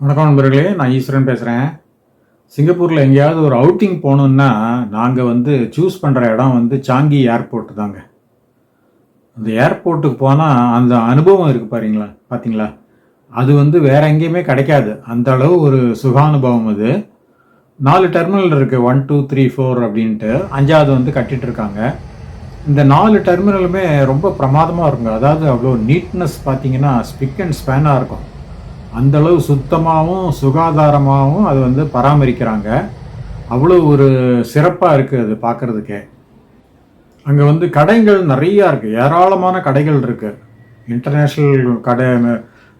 வணக்கம் நண்பர்களே நான் ஈஸ்வரன் பேசுகிறேன் சிங்கப்பூரில் எங்கேயாவது ஒரு அவுட்டிங் போகணுன்னா நாங்கள் வந்து சூஸ் பண்ணுற இடம் வந்து சாங்கி ஏர்போர்ட்டு தாங்க. அந்த ஏர்போர்ட்டுக்கு போனால் அந்த அனுபவம் இருக்குது பாருங்களா பார்த்தீங்களா அது வந்து வேறு எங்கேயுமே கிடைக்காது. அந்த அளவு ஒரு சுகானுபவம் அது. நாலு டெர்மினல் இருக்குது ஒன் டூ த்ரீ ஃபோர் அப்படின்ட்டு. அஞ்சாவது வந்து கட்டிட்டுருக்காங்க இந்த நாலு டெர்மினலுமே ரொம்ப பிரமாதமாக இருக்குங்க. அதாவது அவ்வளோ நீட்னஸ் பார்த்தீங்கன்னா ஸ்பிக் அண்ட் ஸ்பேனாக இருக்கும். அந்த அளவு சுத்தமாகவும் சுகாதாரமாகவும் அது வந்து பராமரிக்கிறாங்க. அவ்வளோ ஒரு சிறப்பாக இருக்குது அது பார்க்குறதுக்கே அங்கே வந்து கடைகள் நிறையா இருக்குது ஏராளமான கடைகள் இருக்குது இன்டர்நேஷ்னல் கடை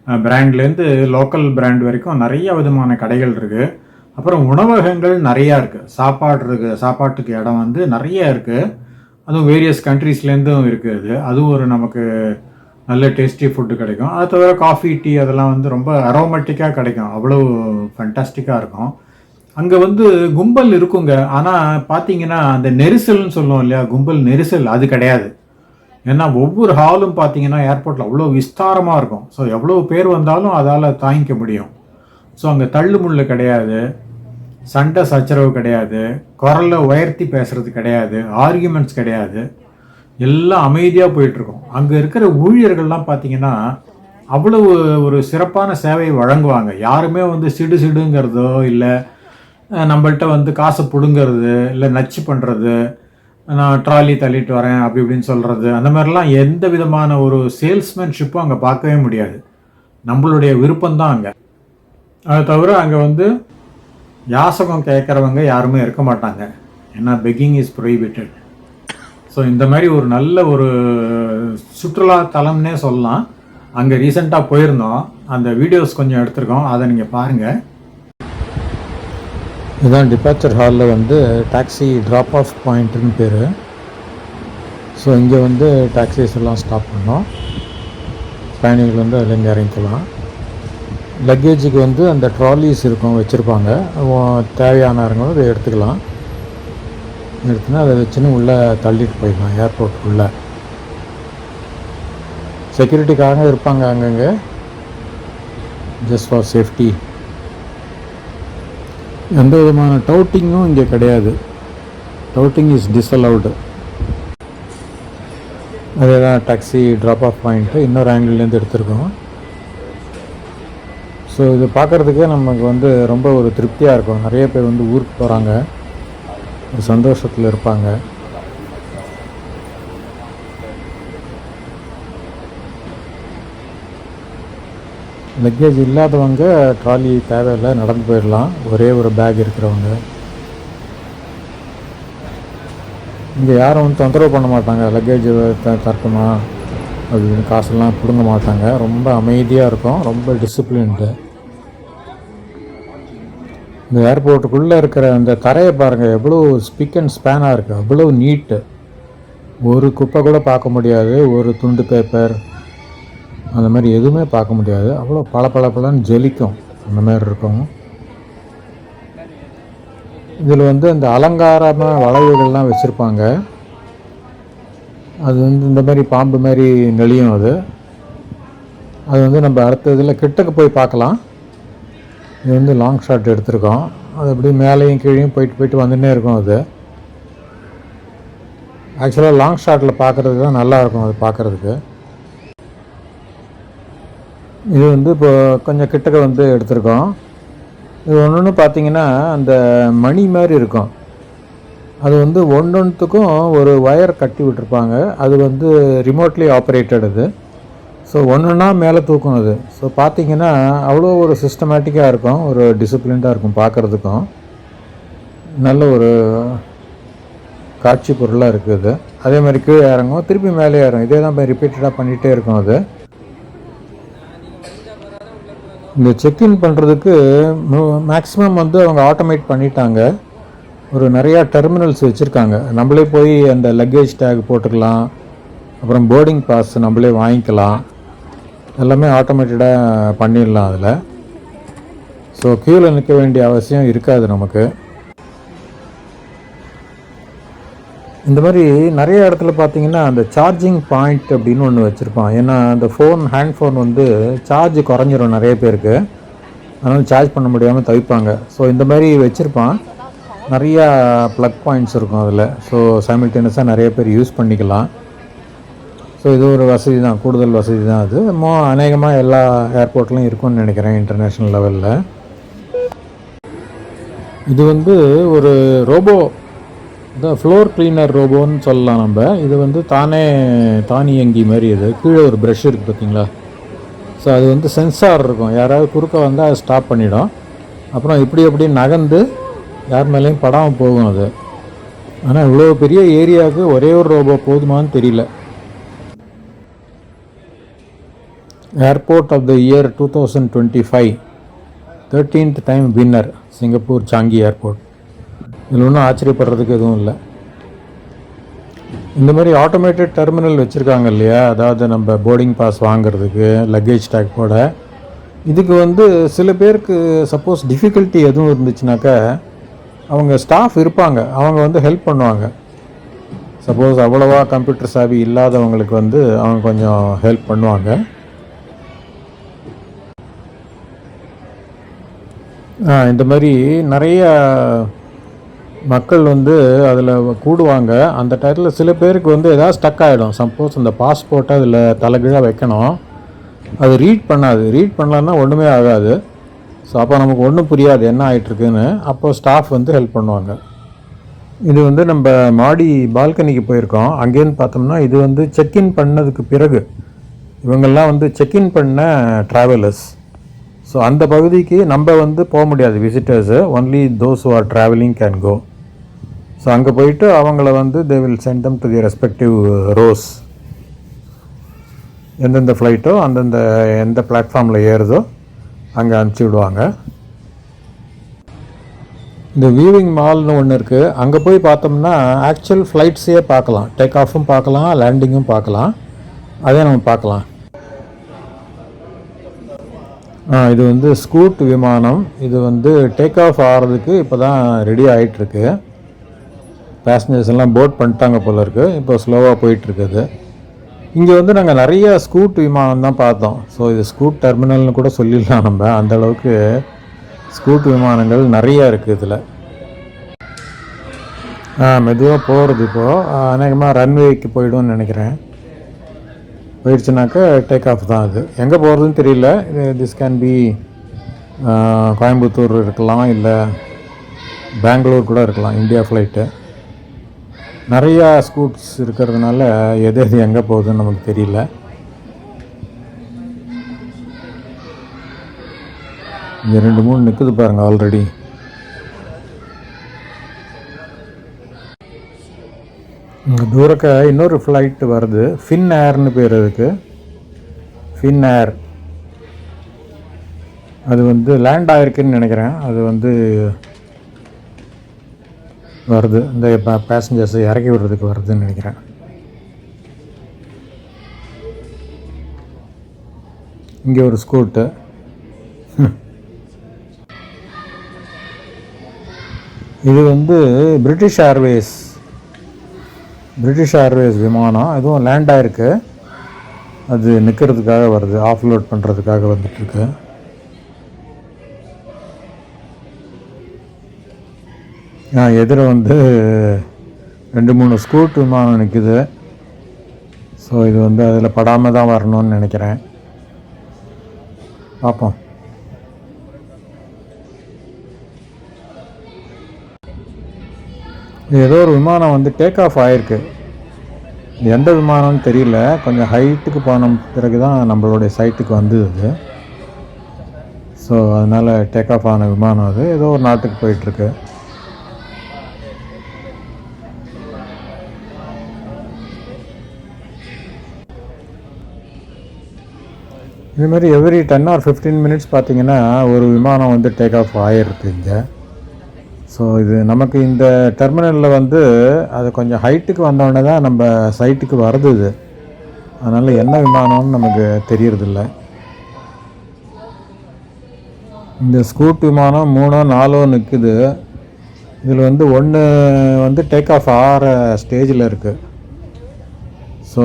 பிராண்ட்லேருந்து லோக்கல் பிராண்ட் வரைக்கும் நிறைய விதமான கடைகள் இருக்குது அப்புறம் உணவகங்கள் நிறையா இருக்குது சாப்பாடு இருக்குது சாப்பாட்டுக்கு இடம் வந்து நிறைய இருக்குது அதுவும் வேரியஸ் கண்ட்ரீஸ்லேருந்தும் இருக்குது அது. அதுவும் ஒரு நமக்கு நல்ல டேஸ்டி ஃபுட்டு கிடைக்கும். அது தவிர காஃபி டீ அதெல்லாம் வந்து ரொம்ப அரோமேட்டிக்காக கிடைக்கும். அவ்வளோ ஃபண்டாஸ்டிக்காக இருக்கும். அங்கே வந்து கும்பல் இருக்குங்க. ஆனால் பார்த்தீங்கன்னா அந்த நெரிசல்னு சொல்லுவோம் இல்லையா? கும்பல் நெரிசல் அது கிடையாது. ஏன்னா ஒவ்வொரு ஹாலும் பார்த்தீங்கன்னா ஏர்போர்ட்டில் அவ்வளோ விஸ்தாரமாக இருக்கும். ஸோ எவ்வளோ பேர் வந்தாலும் அதால் தாங்கிக்க முடியும். ஸோ அங்கே தள்ளு முள்ளு கிடையாது. சண்டை சச்சரவு கிடையாது. குரலை உயர்த்தி பேசுறது கிடையாது. ஆர்கியூமெண்ட்ஸ் கிடையாது. எல்லாம் அமைதியாக போயிட்டுருக்கும். அங்கே இருக்கிற ஊழியர்கள்லாம் பார்த்தீங்கன்னா அவ்வளவு ஒரு சிறப்பான சேவையை வழங்குவாங்க. யாருமே வந்து சிடு சிடுங்கிறதோ இல்லை நம்மள்கிட்ட வந்து காசை பிடுங்கிறது இல்லை நச்சு பண்ணுறது நான் ட்ராலி தள்ளிட்டு வரேன் அப்படி இப்படின்னு சொல்கிறது அந்த மாதிரிலாம் எந்த விதமான ஒரு சேல்ஸ்மேன்ஷிப்பும் அங்கே பார்க்கவே முடியாது. நம்மளுடைய விருப்பம்தான் அங்கே. அதை தவிர அங்கே வந்து யாசகம் கேட்குறவங்க யாருமே இருக்க மாட்டாங்க. ஏன்னா பெக்கிங் இஸ் ப்ரொஹிபிட்டட் ஸோ இந்த மாதிரி ஒரு நல்ல ஒரு சுற்றுலா தலம்னே சொல்லலாம். அங்கே ரீசெண்டாக போயிருந்தோம். அந்த வீடியோஸ் கொஞ்சம் எடுத்திருக்கோம். அதை நீங்கள் பாருங்கள் இதுதான் டிபார்ச்சர் ஹாலில் வந்து டாக்ஸி ட்ராப் ஆஃப் பாயிண்ட்டுன்னு பேர். ஸோ இங்கே வந்து டாக்ஸிஸ் எல்லாம் ஸ்டாப் பண்ணோம். பயணிகள் வந்து அதில் இங்கே இறங்கிக்கலாம். லக்கேஜுக்கு வந்து அந்த ட்ராலிஸ் இருக்கும் வச்சுருப்பாங்க. தேவையானவங்களும் அதை எடுத்துக்கலாம். நிறுத்தினா அதை வச்சுன்னு உள்ளே தள்ளிட்டு போயிடலாம் ஏர்போர்ட் உள்ளே. செக்யூரிட்டிக்காக இருப்பாங்க அங்கங்கே. ஜஸ்ட் ஃபார் சேஃப்டி எந்த விதமான டவுட்டிங்கும் இங்கே கிடையாது. டவுட்டிங் இஸ் டிஸ்அலவுடு அதே தான் டாக்ஸி ட்ராப் ஆஃப் பாயிண்ட்டு இன்னொரு ஆங்கிள்லேருந்து எடுத்திருக்கோம். ஸோ இது பார்க்குறதுக்கே நமக்கு வந்து ரொம்ப ஒரு திருப்தியாக இருக்கும். நிறைய பேர் வந்து ஊருக்கு போகிறாங்க ஒரு சந்தோஷத்தில் இருப்பாங்க. லக்கேஜ் இல்லாதவங்க ட்ராலி தேவையில்லை நடந்து போயிடலாம். ஒரே ஒரு பேக் இருக்கிறவங்க. இங்கே யாரும் வந்து தொந்தரவு பண்ண மாட்டாங்க. லக்கேஜ் த தரட்டுமா? அப்படின்னு காசெல்லாம் பிடுங்க மாட்டாங்க. ரொம்ப அமைதியாக இருக்கும். ரொம்ப டிசிப்ளின்டு இந்த ஏர்போர்ட்டுக்குள்ளே இருக்கிற அந்த தரையை பாருங்கள் எவ்வளோ ஸ்பிக் அண்ட் ஸ்பேனாக இருக்குது அவ்வளோ நீட்டு ஒரு குப்பை கூட பார்க்க முடியாது ஒரு துண்டு பேப்பர் அந்த மாதிரி எதுவுமே பார்க்க முடியாது. அவ்வளோ பல பல ஜெலிக்கும் அந்த மாதிரி இருக்கும். இதில் வந்து அந்த அலங்காரமாக வளைவுகள்லாம் வச்சுருப்பாங்க. அது வந்து இந்த மாதிரி பாம்பு மாதிரி நெளியும் அது. அது வந்து நம்ம அடுத்த இதில் கிட்டக்கு போய் பார்க்கலாம். இது வந்து லாங் ஷாட் எடுத்திருக்கோம். அது அப்படியே மேலேயும் கீழேயும் போயிட்டு போயிட்டு வந்துன்னே இருக்கும் அது. ஆக்சுவலாக லாங் ஷாட்டில் பார்க்குறது தான் நல்லாயிருக்கும் அது பார்க்குறதுக்கு இது வந்து இப்போ கொஞ்சம் கிட்டக்க வந்து எடுத்திருக்கோம். இது ஒன்று ஒன்று பார்த்தீங்கன்னா அந்த மணி மாதிரி இருக்கும். அது வந்து ஒன்றொன்றுத்துக்கும் ஒரு ஒயர் கட்டி விட்டுருப்பாங்க. அது வந்து ரிமோட்லி ஆப்ரேட்டட் அது ஸோ ஒன்றுனா மேலே தூக்கும் அது ஸோ பார்த்தீங்கன்னா அவ்வளோ ஒரு சிஸ்டமேட்டிக்காக இருக்கும். ஒரு டிசிப்ளின்டாக இருக்கும் பார்க்குறதுக்கும் நல்ல ஒரு காட்சி பொருளாக இருக்குது அதே மாதிரி கீழே இறங்கும். திருப்பி மேலே இறங்கும். இதே தான் போய் ரிப்பீட்டடாக பண்ணிகிட்டே இருக்கும் அது. இந்த செக்இன் பண்ணுறதுக்கு மேக்ஸிமம் வந்து அவங்க ஆட்டோமேட் பண்ணிட்டாங்க. ஒரு நிறையா டெர்மினல்ஸ் வச்சுருக்காங்க. நம்மளே போய் அந்த லக்கேஜ் டேக் போட்டுக்கலாம். அப்புறம் போர்டிங் பாஸ் நம்மளே வாங்கிக்கலாம். எல்லாமே ஆட்டோமேட்டடாக பண்ணிடலாம் அதில். ஸோ க்யூவில் நிற்க வேண்டிய அவசியம் இருக்காது நமக்கு. இந்த மாதிரி நிறைய இடத்துல பார்த்தீங்கன்னா அந்த சார்ஜிங் பாயிண்ட் அப்படின்னு ஒன்று வச்சுருப்பான். ஏன்னா அந்த ஃபோன் ஹேண்ட் ஃபோன் வந்து சார்ஜ் குறைஞ்சிரும் நிறைய பேருக்கு. அதனால் சார்ஜ் பண்ண முடியாமல் தவிப்பாங்க. ஸோ இந்த மாதிரி வச்சுருப்பான். நிறையா ப்ளக் பாயிண்ட்ஸ் இருக்கும் அதில். ஸோ சைமில்டேனியஸாக நிறைய பேர் யூஸ் பண்ணிக்கலாம். ஸோ இது ஒரு வசதி தான் கூடுதல் வசதி தான் அது. மோ அநேகமாக எல்லா ஏர்போர்ட்லையும் இருக்கும்னு நினைக்கிறேன் இன்டர்நேஷ்னல் லெவலில் இது வந்து ஒரு ரோபோ இந்த ஃப்ளோர் க்ளீனர் ரோபோன்னு சொல்லலாம் நம்ம. இது வந்து தானே தானியங்கி மாதிரி இது கீழே ஒரு ப்ரஷ் இருக்குது பார்த்தீங்களா? ஸோ அது வந்து சென்சார் இருக்கும். யாராவது குறுக்க வந்தால் அது ஸ்டாப் பண்ணிடும். அப்புறம் இப்படி அப்படி நகர்ந்து யார் மேலேயும் படாமல் போகும் அது. ஆனால் இவ்வளோ பெரிய ஏரியாவுக்கு ஒரே ஒரு ரோபோ போதுமான்னு தெரியல. Airport of the year two thousand twenty five thirteenth time winner Singapore Changi airport இதில் ஒன்றும் ஆச்சரியப்படுறதுக்கு எதுவும் இல்லை. இந்த மாதிரி ஆட்டோமேட்டட் டெர்மினல் வச்சுருக்காங்க இல்லையா? அதாவது நம்ம போர்டிங் பாஸ் வாங்குறதுக்கு லக்கேஜ் டேக் போட. இதுக்கு வந்து சில பேருக்கு சப்போஸ் டிஃபிகல்ட்டி எதுவும் இருந்துச்சுனாக்கா அவங்க ஸ்டாஃப் இருப்பாங்க. அவங்க வந்து ஹெல்ப் பண்ணுவாங்க. சப்போஸ் அவ்வளோவா கம்ப்யூட்டர் சாவி இல்லாதவங்களுக்கு வந்து அவங்க கொஞ்சம் ஹெல்ப் பண்ணுவாங்க. இந்த மாதிரி நிறைய மக்கள் வந்து அதில் கூடுவாங்க. அந்த டயத்தில் சில பேருக்கு வந்து எதாவது ஸ்டக் ஆகிடும் சப்போஸ் அந்த பாஸ்போர்ட்டை அதில் தலைகீழாக வைக்கணும். அது ரீட் பண்ணாது. ரீட் பண்ணலன்னா ஒன்றுமே ஆகாது. ஸோ அப்போ நமக்கு ஒன்றும் புரியாது என்ன ஆகிட்டுருக்குன்னு அப்போ ஸ்டாஃப் வந்து ஹெல்ப் பண்ணுவாங்க. இது வந்து நம்ம மாடி பால்கனிக்கு போயிருக்கோம். அங்கேருந்து பார்த்தோம்னா இது வந்து செக்இன் பண்ணதுக்கு பிறகு இவங்கெல்லாம் வந்து செக்இன் பண்ண ட்ராவலர்ஸ் ஸோ அந்த பகுதிக்கு நம்ம வந்து போக முடியாது visitors only those who are travelling can go so அங்கே போயிட்டு அவங்கள வந்து they will send them to the respective rows எந்தெந்த ஃப்ளைட்டோ அந்தந்த எந்த பிளாட்ஃபார்மில் ஏறுதோ அங்கே அனுப்பிச்சி விடுவாங்க. இந்த வியூவிங் மால்னு ஒன்று இருக்குது அங்கே போய் பார்த்தோம்னா ஆக்சுவல் ஃப்ளைட்ஸே பார்க்கலாம். டேக் ஆஃபும் பார்க்கலாம் லேண்டிங்கும் பார்க்கலாம். அதே நம்ம பார்க்கலாம். இது வந்து ஸ்கூட் விமானம். இது வந்து டேக் ஆஃப் ஆகிறதுக்கு இப்போ தான் ரெடி ஆகிட்டுருக்கு பேசஞ்சர்ஸ் எல்லாம் போட் பண்ணிட்டாங்க போல இருக்குது இப்போ ஸ்லோவாக போயிட்டுருக்குது. இங்கே வந்து நாங்கள் நிறைய ஸ்கூட் விமானம் தான் பார்த்தோம். ஸோ இது ஸ்கூட் டெர்மினல்னு கூட சொல்லிடலாம் நம்ம. அந்த அளவுக்கு ஸ்கூட் விமானங்கள் நிறையா இருக்குது இதில். மெதுவாக போகிறது இப்போது அநேகமாக ரன்வேக்கு போயிடும்னு நினைக்கிறேன். போயிடுச்சுனாக்கா டேக் ஆஃப் தான் அது. எங்கே போகிறதுன்னு தெரியல. திஸ் கேன் பி கோயம்புத்தூர் இருக்கலாம் இல்லை பெங்களூர் கூட இருக்கலாம் இந்தியா ஃப்ளைட்டு நிறையா ஸ்கூட்ஸ் இருக்கிறதுனால எது எது எங்கே போகுதுன்னு நமக்கு தெரியல. இங்கே ரெண்டு மூணு நிற்குது பாருங்கள் ஆல்ரெடி தூரக்க இன்னொரு ஃப்ளைட் வருது. ஃபின் ஏர்னு பேர் அதுக்கு. ஃபின் ஏர் அது வந்து லேண்ட் ஆகிருக்குன்னு நினைக்கிறேன். அது வந்து வருது. இந்த பேசஞ்சர்ஸ் இறக்கி விடுறதுக்கு வருதுன்னு நினைக்கிறேன். இங்கே ஒரு ஸ்கூட்டு இது வந்து பிரிட்டிஷ் ஏர்வேஸ் பிரிட்டிஷ் ஏர்வேஸ் விமானம் எதுவும் லேண்ட் ஆகிருக்கு அது நிற்கிறதுக்காக வருது ஆஃப்லோட் பண்ணுறதுக்காக வந்துட்டுருக்கு ஆ எதிர வந்து ரெண்டு மூணு ஸ்கூட் விமானம் நிற்குது ஸோ இது வந்து அதில் படாமல் தான் வரணும்னு நினைக்கிறேன். பார்ப்போம் ஏதோ ஒரு விமானம் வந்து டேக் ஆஃப் ஆகிருக்கு எந்த விமானம்னு தெரியல. கொஞ்சம் ஹைட்டுக்கு போன பிறகு தான் நம்மளுடைய சைட்டுக்கு வந்தது ஸோ அதனால் டேக் ஆஃப் ஆன விமானம் அது. ஏதோ ஒரு நாட்டுக்கு போயிட்டுருக்கு. இது மாதிரி every ten or fifteen minutes பார்த்தீங்கன்னா ஒரு விமானம் வந்து டேக் ஆஃப் ஆகிருக்கு இங்கே. ஸோ இது நமக்கு இந்த டெர்மினலில் வந்து அது கொஞ்சம் ஹைட்டுக்கு வந்தோடனே தான் நம்ம சைட்டுக்கு வருது இது. அதனால் என்ன விமானம்னு நமக்கு தெரியறதில்ல. இந்த ஸ்கூட் விமானம் மூணோ நாலோ நிற்குது இதில் வந்து ஒன்று வந்து டேக் ஆஃப் ஆகிற ஸ்டேஜில் இருக்குது ஸோ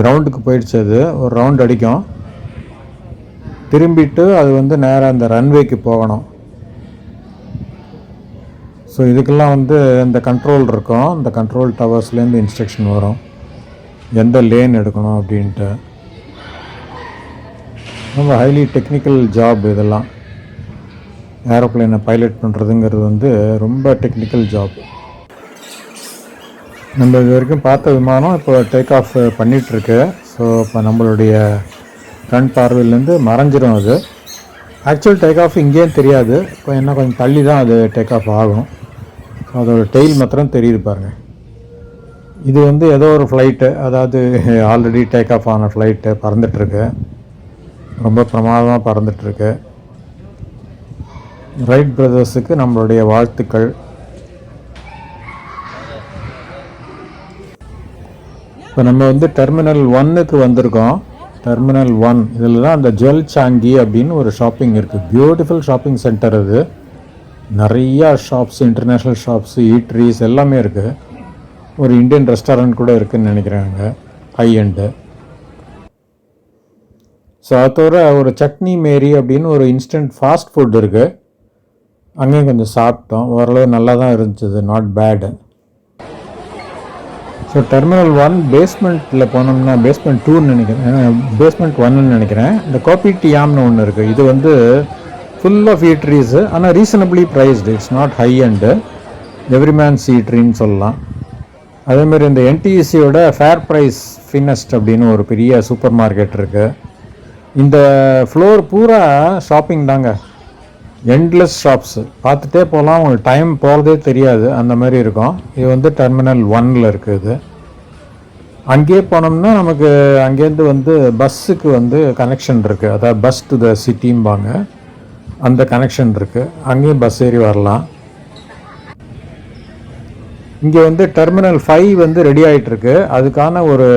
கிரவுண்டுக்கு போயிடுச்சு அது. ஒரு ரவுண்ட் அடிக்கும். திரும்பிட்டு அது வந்து நேராக அந்த ரன்வேக்கு போகணும். ஸோ இதுக்கெல்லாம் வந்து இந்த கண்ட்ரோல் இருக்கும். இந்த கண்ட்ரோல் டவர்ஸ்லேருந்து இன்ஸ்ட்ரக்ஷன் வரும். எந்த லேன் எடுக்கணும் அப்படின்ட்டு. ரொம்ப ஹைலி டெக்னிக்கல் ஜாப் இதெல்லாம். ஏரோப்ளேனை பைலட் பண்ணுறதுங்கிறது வந்து ரொம்ப டெக்னிக்கல் ஜாப் நம்ம இது வரைக்கும் பார்த்த விமானம் இப்போ டேக் ஆஃப் பண்ணிகிட்ருக்கு ஸோ இப்போ நம்மளுடைய கண் பார்வையிலேருந்து மறைஞ்சிரும் அது. ஆக்சுவல் டேக் ஆஃப் இங்கேயும் தெரியாது. இப்போ என்ன கொஞ்சம் தள்ளி தான் அது டேக் ஆஃப் ஆகும். அதோட டெயில் மாத்திரம் தெரியுது பாருங்கள் இது வந்து ஏதோ ஒரு ஃப்ளைட்டு அதாவது ஆல்ரெடி டேக் ஆஃப் ஆன ஃப்ளைட்டு பறந்துட்டுருக்கு. ரொம்ப பிரமாதமாக பறந்துட்டுருக்கு. ரைட் பிரதர்ஸுக்கு நம்மளுடைய வாழ்த்துக்கள். இப்போ நம்ம வந்து டெர்மினல் ஒன்னுக்கு வந்திருக்கோம். டெர்மினல் ஒன் இதில் தான் அந்த ஜுவல் சாங்கி அப்படின்னு ஒரு ஷாப்பிங் இருக்குது பியூட்டிஃபுல் ஷாப்பிங் சென்டர் அது. நிறையா ஷாப்ஸ் இன்டர்நேஷ்னல் ஷாப்ஸு ஈட்ரிஸ் எல்லாமே இருக்குது ஒரு இந்தியன் ரெஸ்டாரண்ட் கூட இருக்குதுன்னு நினைக்கிறாங்க. ஹை எண்டு ஸோ அதை தவிர ஒரு சட்னி மேரி அப்படின்னு ஒரு இன்ஸ்டன்ட் ஃபாஸ்ட் ஃபுட் இருக்குது அங்கேயும் கொஞ்சம் சாப்பிட்டோம். ஓரளவு நல்லா தான் இருந்துச்சு. Not bad so terminal one பேஸ்மெண்ட்டில் போனோம்னா பேஸ்மெண்ட் டூன்னு நினைக்கிறேன். பேஸ்மெண்ட் ஒன்னு நினைக்கிறேன். இந்த கோபி டியாம்னு ஒன்று இருக்குது இது வந்து ஃபுல் ஆஃப் ஈட்ரிஸு ஆனால் reasonably priced it's not high and everyman சீட்ரின்னு சொல்லலாம். அதேமாதிரி இந்த என்டிஎஸ்சியோட ஃபேர் ப்ரைஸ் ஃபினஸ்ட் அப்படின்னு ஒரு பெரிய சூப்பர் மார்க்கெட் இருக்குது இந்த ஃப்ளோர் பூரா ஷாப்பிங் தாங்க. எண்ட்லெஸ் ஷாப்ஸு பார்த்துட்டே போகலாம். உங்களுக்கு டைம் போகிறதே தெரியாது. அந்த மாதிரி இருக்கும். இது வந்து டெர்மினல் ஒன்னில் இருக்குது அங்கேயே போனோம்னா நமக்கு அங்கேருந்து வந்து பஸ்ஸுக்கு வந்து கனெக்ஷன் இருக்குது அதாவது பஸ் டு த சிட்டிம்பாங்க அந்த கனெக்ஷன் இருக்குது அங்கேயும் பஸ் ஏறி வரலாம். இங்கே வந்து டெர்மினல் ஃபைவ் வந்து ரெடி ஆகிட்டுருக்கு அதுக்கான ஒரு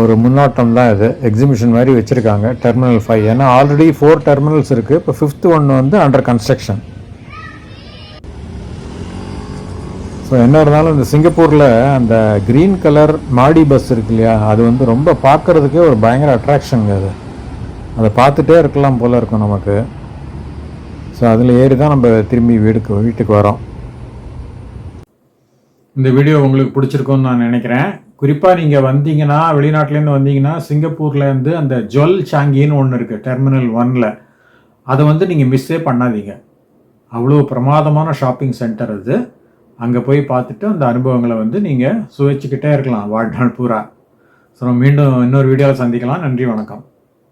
ஒரு முன்னோட்டம் தான் இது. எக்ஸிபிஷன் மாதிரி வச்சுருக்காங்க டெர்மினல் ஃபைவ் ஏன்னா ஆல்ரெடி ஃபோர் டெர்மினல்ஸ் இருக்குது இப்போ ஃபிஃப்த் ஒன்று வந்து அண்டர் கன்ஸ்ட்ரக்ஷன் ஸோ என்ன இருந்தாலும் இந்த சிங்கப்பூரில் அந்த க்ரீன் கலர் மாடி பஸ் இருக்கு இல்லையா? அது வந்து ரொம்ப பார்க்குறதுக்கே ஒரு பயங்கர அட்ராக்ஷனுங்க அது. அதை பார்த்துட்டே இருக்கலாம் போல் இருக்கும் நமக்கு. ஸோ அதில் ஏறி தான் நம்ம திரும்பி வீடுக்கு வீட்டுக்கு வரோம். இந்த வீடியோ உங்களுக்கு பிடிச்சிருக்கும்னு நான் நினைக்கிறேன். குறிப்பாக நீங்கள் வந்தீங்கன்னா வெளிநாட்டிலேருந்து வந்தீங்கன்னா சிங்கப்பூர்லேருந்து அந்த ஜுவல் சாங்கின்னு ஒன்று இருக்குது டெர்மினல் ஒனில். அதை வந்து நீங்கள் மிஸ்ஸே பண்ணாதீங்க. அவ்வளோ பிரமாதமான ஷாப்பிங் சென்டர் அது. அங்கே போய் பார்த்துட்டு அந்த அனுபவங்களை வந்து நீங்கள் சுவைச்சிக்கிட்டே இருக்கலாம் வாழ்நாள் பூரா. ஸோ மீண்டும் இன்னொரு வீடியோவில் சந்திக்கலாம். நன்றி வணக்கம்.